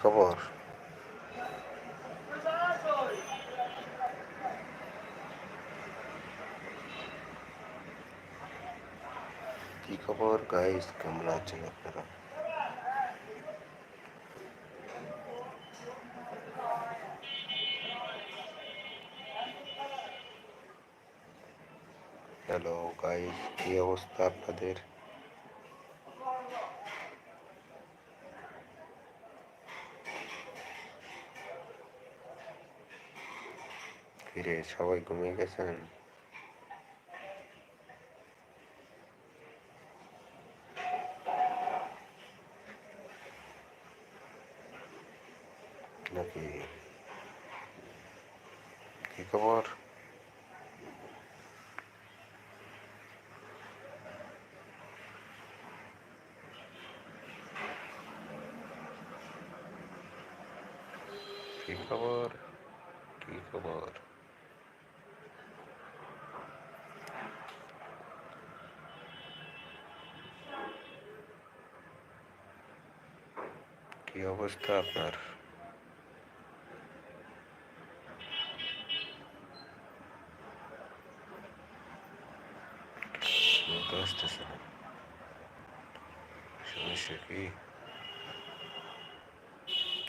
খবর কি খবর গাইস কেমন আছেন আপনারা হ্যালো গাইস কি অবস্থা আপনাদের ফিরে সবাই ঘুমিয়ে গেছেন। নাকি? কি খবর? কি খবর? কি খবর কি অবস্থা আপনার? আসতেছে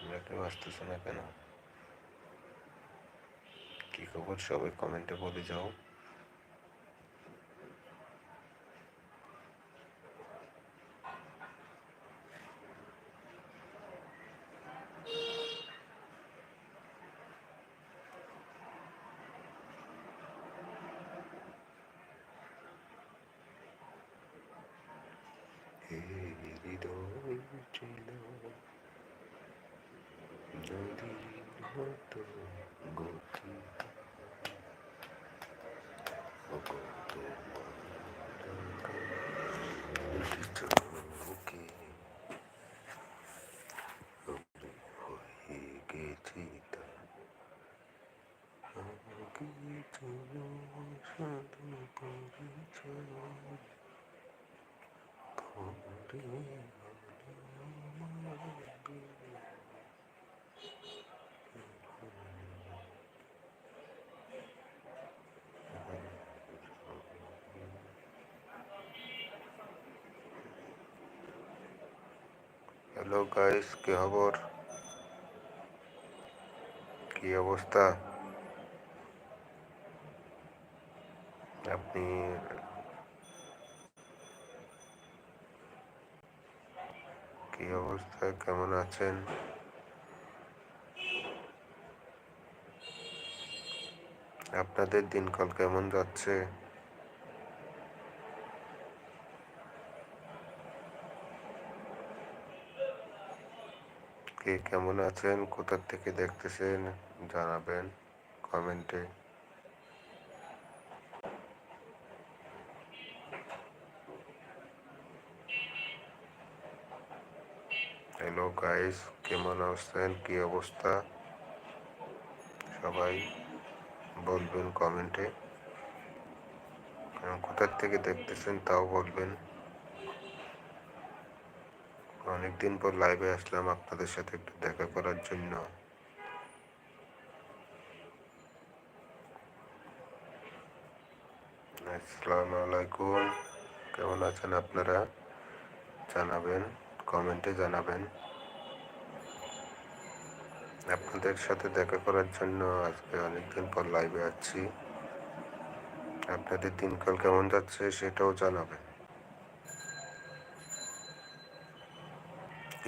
আমরা কেউ আসতেছে না কেন? কি খবর? সবাই কমেন্টে বলে যাও হৃদয় ছিল মতো গতি চোখে হয়ে হ্যালো গাইস, কি খবর? কি অবস্থা? আপনি কি অবস্থা? কেমন আছেন? আপনাদের দিনকাল কেমন যাচ্ছে? কেমন আছেন? কোথা থেকে দেখতেছেন? জানাবেন কমেন্টে। হ্যালো গাইস কেমন আছেন? কি অবস্থা? সবাই বলবেন কমেন্টে। কোথার থেকে দেখতেছেন তাও বলবেন। অনেকদিন পর লাইভে আসলাম আপনাদের সাথে একটু দেখা করার জন্য। আসসালামু আলাইকুম। কেমন আছেন আপনারা? জানাবেন কমেন্টে জানাবেন। আপনাদের সাথে দেখা করার জন্য আজকে অনেকদিন পর লাইভে আছি। আপনাদের দিনকাল কেমন যাচ্ছে সেটাও জানাবেন।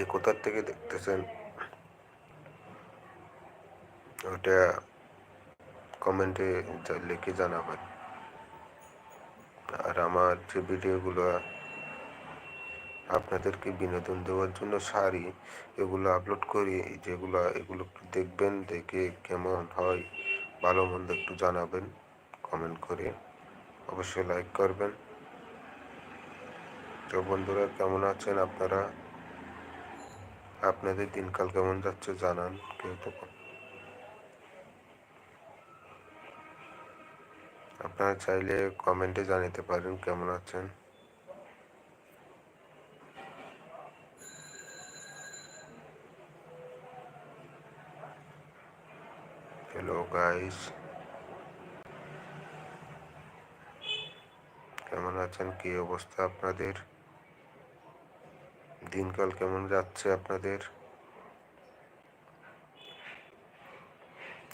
এ কোথার থেকে দেখতেছেন? ওটা কমেন্টে লিখে জানাবেন। আর আমার যে ভিডিওগুলো, আপনাদেরকে বিনোদন দেওয়ার জন্য সারি এগুলো আপলোড করি যেগুলো, এগুলো একটু দেখবেন, দেখে কেমন হয়, ভালো মন্দ একটু জানাবেন কমেন্ট করে অবশ্যই লাইক করবেন। তো বন্ধুরা, কেমন আছেন আপনারা? আপনাদের দিনকাল কেমন যাচ্ছে জানান কেউ তো আপনারা চাইলে কমেন্টে জানাতে পারেন কেমন আছেন। হ্যালো গাইস কেমন আছেন? কি অবস্থা আপনাদের? দিনকাল কেমন যাচ্ছে আপনাদের?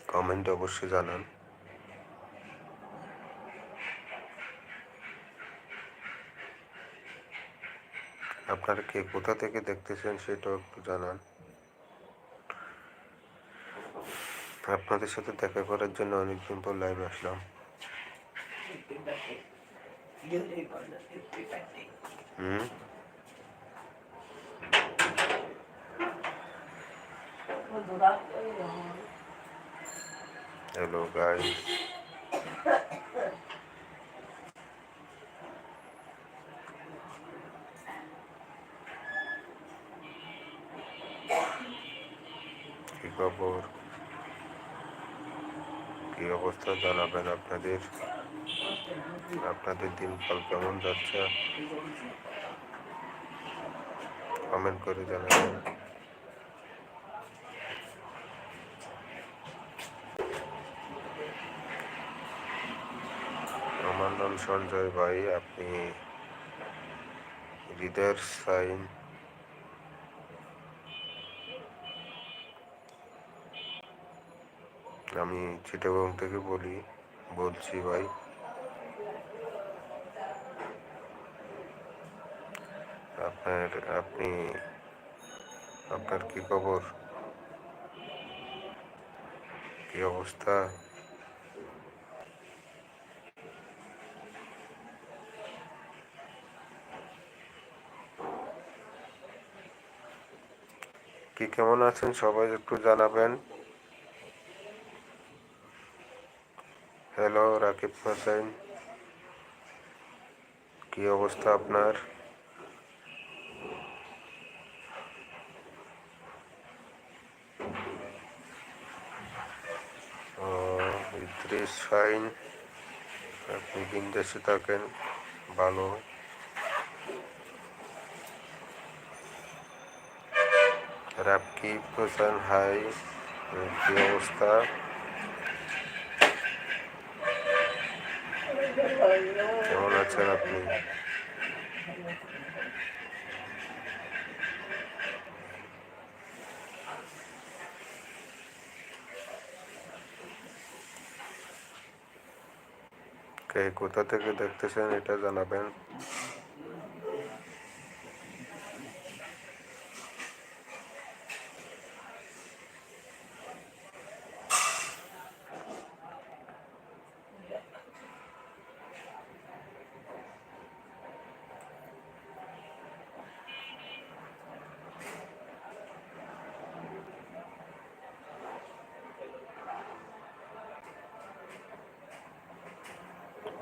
কমেন্ট অবশ্যই জানান। আপনারা কে কোথা থেকে দেখতেছেন সেটাও একটু জানান। আপনাদের সাথে দেখা করার জন্য অনেকদিন পর লাইভ আসলাম। হুম? হ্যালো গাইস কি খবর? কি অবস্থা? জানাবেন আপনাদের। আপনাদের দিনকাল কেমন যাচ্ছে? কমেন্ট করে জানাবেন আমার নাম সঞ্জয় ভাই, আপনি হৃদয়ের সাইন আমি চিটাগং থেকে বলি, বলছি ভাই। আপনার, আপনি, আপনার কি খবর? কি অবস্থা? কি, কেমন আছেন? সবাই একটু জানাবেন। হ্যালো রাকিব হোসেন। কি অবস্থা আপনার? ইদ্রিস, ফাইন। আপনি বিন্দেশে থাকেন, ভালো। রাকিব হোসেন হাই কি অবস্থা? কেমন আছেন আপনি? কে কোথা থেকে দেখতেছেন এটা জানাবেন।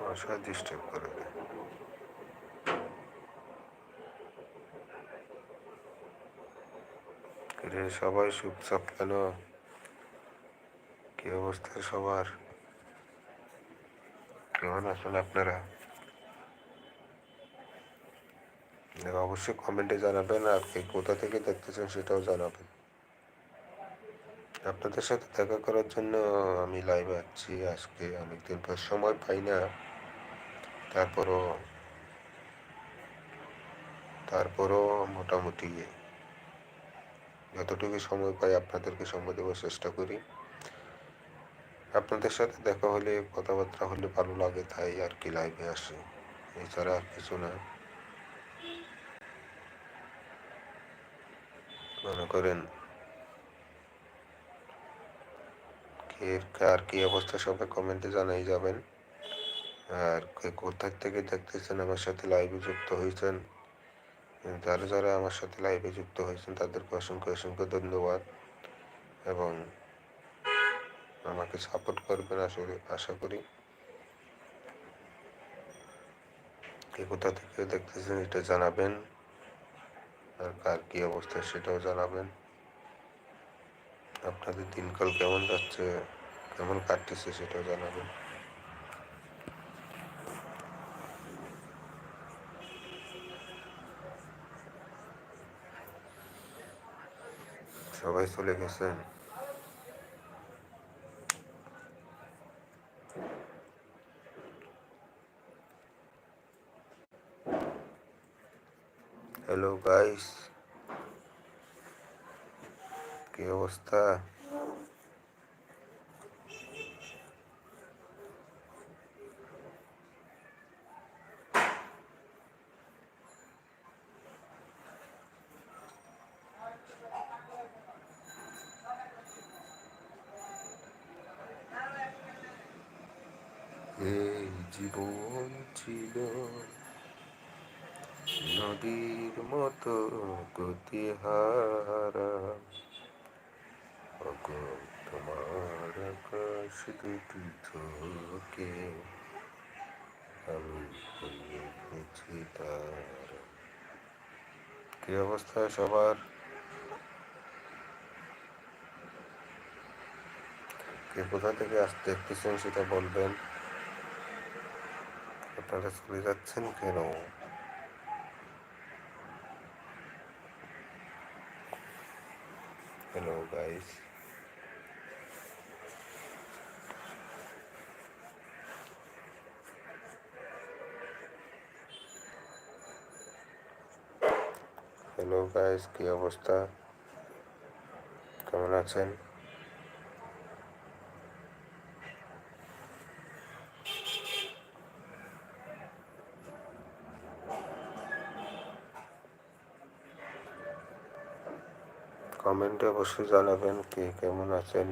মশা ডিস্টার্ব করে দেয় কিরে সবাই চুপচাপ কেন? কি অবস্থা সবার? কেমন আছেন আপনারা? অবশ্যই কমেন্টে জানাবেন আর কে কোথা থেকে দেখতেছেন সেটাও জানাবেন। আপনাদের সাথে দেখা করার জন্য আমি লাইভে আছি। আজকে অনেকদিন পর সময় পাই না। তারপরও তারপরও মোটামুটি যতটুকু সময় পাই আপনাদেরকে সময় দেওয়ার চেষ্টা করি। আপনাদের সাথে দেখা হলে, কথাবার্তা হলে ভালো লাগে, তাই আর কি লাইভে আসে। এছাড়া আর কিছু না। মনে করেন, কে, কার কি অবস্থা সবাই কমেন্টে জানাই যাবেন। আর কোথা থেকে দেখতেছেন আমার সাথে লাইভে যুক্ত হয়েছেন? যারা যারা আমার সাথে লাইভে যুক্ত হয়েছেন, তাদেরকে অসংখ্য অসংখ্য ধন্যবাদ। এবং আমাকে সাপোর্ট করবেন আসলে, আশা করি। কে কোথা থেকে দেখতেছেন এটা জানাবেন। আর কার কি অবস্থা সেটাও জানাবেন। আপনাদের দিনকাল কেমন যাচ্ছে, কেমন কাটতেছে সেটাও জানাবেন। सबा चले ग हेलो गाइस की अवस्था ছিল। নদীর মতো গতিহারা। তোমার আকাশ দুটি চোখে আমি দেখেছি তার। কি অবস্থা সবার? কে কোথা থেকে আসতে দেখতেছেন সেটা বলবেন। আপনারা চলে যাচ্ছেন কেন? হ্যালো গাইস হ্যালো গাইস কি অবস্থা? কেমন আছেন? কমেন্টে অবশ্যই জানাবেন কে কেমন আছেন।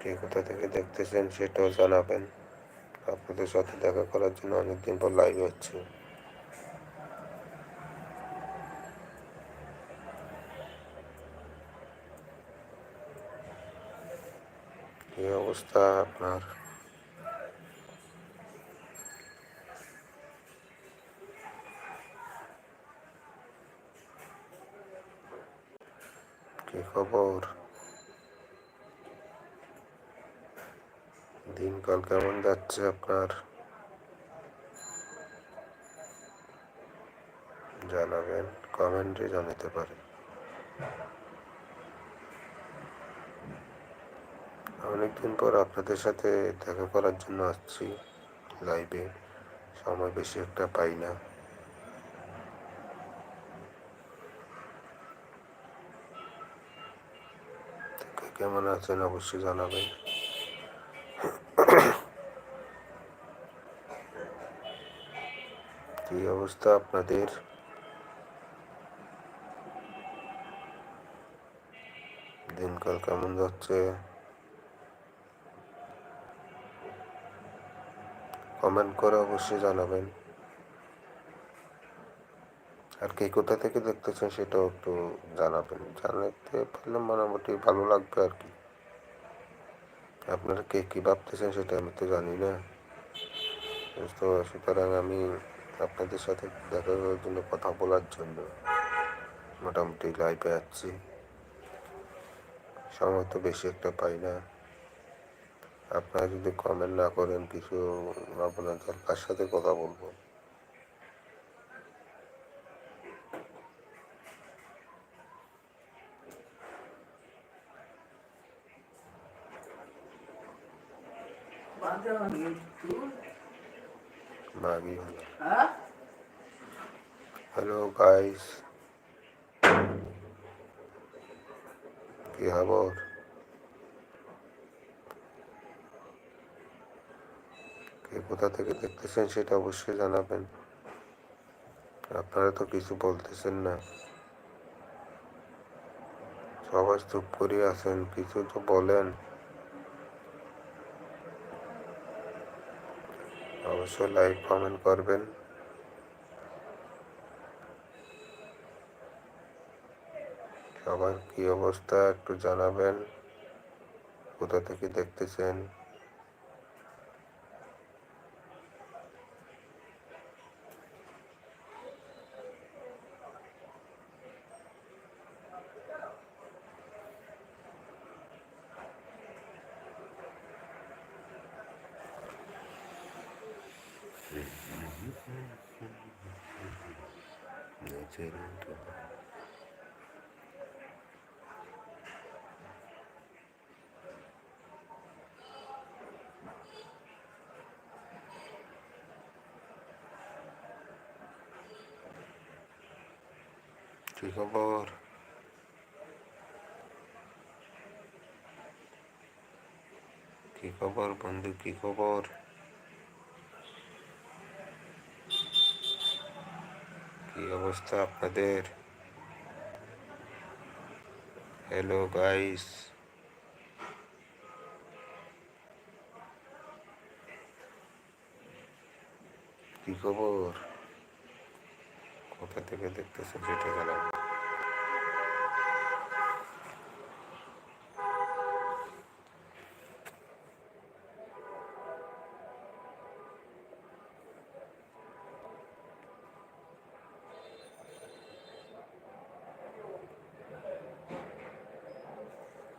কে কোথা থেকে দেখতেছেন সেটাও জানাবেন। আপনাদের সাথে দেখা করার জন্য অনেকদিন পর লাইভ হচ্ছে। কি অবস্থা আপনার। কি খবর? দিনকাল কেমন যাচ্ছে আপনার? জানাবেন কমেন্টে জানাতে পারেন। অনেকদিন পর আপনাদের সাথে দেখা করার জন্য আসছি লাইভে সময় বেশি একটা পাই না। কেমন আছেন অবশ্যই জানাবেন। কি অবস্থা আপনাদের? দিনকাল কেমন যাচ্ছে? কমেন্ট করে অবশ্যই জানাবেন। আর কে কোথা থেকে দেখতেছেন সেটাও একটু জানাবেন। জানাতে পারলে মোটামুটি ভালো লাগবে আর কি। আপনারা কে কী ভাবতেছেন সেটা আমি তো জানি না। তো সুতরাং আমি আপনাদের সাথে দেখা করার জন্য, কথা বলার জন্য মোটামুটি লাইভে যাচ্ছি সময় তো বেশি একটা পাই না। আপনারা যদি কমেন্ট না করেন, কিছু আপনাদের কার সাথে কথা বলব। হ্যালো গাইস কি খবর কে কোথা থেকে দেখতেছেন সেটা অবশ্যই জানাবেন। আপনারা তো কিছু বলতেছেন না। সবাই চুপ করে আছেন, কিছু তো বলেন। অবশ্যই লাইক কমেন্ট করবেন। সবার কি অবস্থা একটু জানাবেন। কোথা থেকে দেখতেছেন? কি খবর কি খবর বন্ধু কি খবর কি অবস্থা আপনাদের হ্যালো গাইস কি খবর কোথা থেকে দেখতেছেন সেটা জানাবেন।